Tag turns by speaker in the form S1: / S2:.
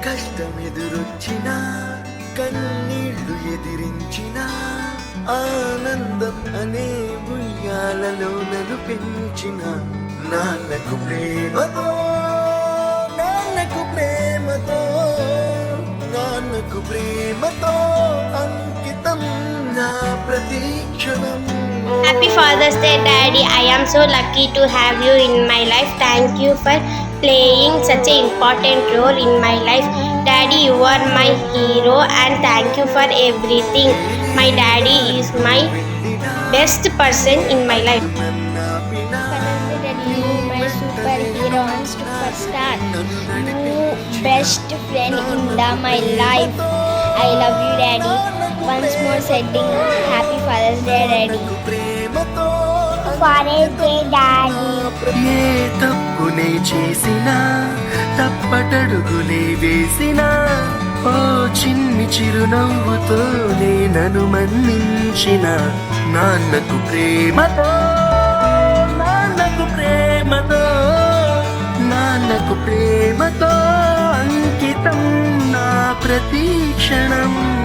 S1: కష్టం కష్టమెదురొచ్చిన కన్నీళ్ళు ఎదిరించిన ఆనందం అనే ఉయ్యాలలో నలుపించిన నాన్నకు ప్రేమతో నాన్నకు ప్రేమతో నాన్నకు ప్రేమతో అంకితం నా ప్రతీక్షణం
S2: Happy Father's Day, Daddy. I am so lucky to have you in my life. Thank you for playing such an important role in my life. Daddy, you are my hero and thank you for everything. My daddy is my best person in my life.
S3: You my superhero and superstar. You best friend in the my life. I love you daddy once more setting happy father's day daddy
S1: ప్రేమతో
S3: Father's Day,
S1: ఏ తప్పునే చేసినా తప్పటడుగులే వేసినా ఓ చిన్ని చిరునవ్వుతోనే నేనను మన్నించిన నాన్నకు ప్రేమతో నాన్నకు ప్రేమతో నాన్నకు ప్రేమతో అంకితం నా ప్రతీక్షణం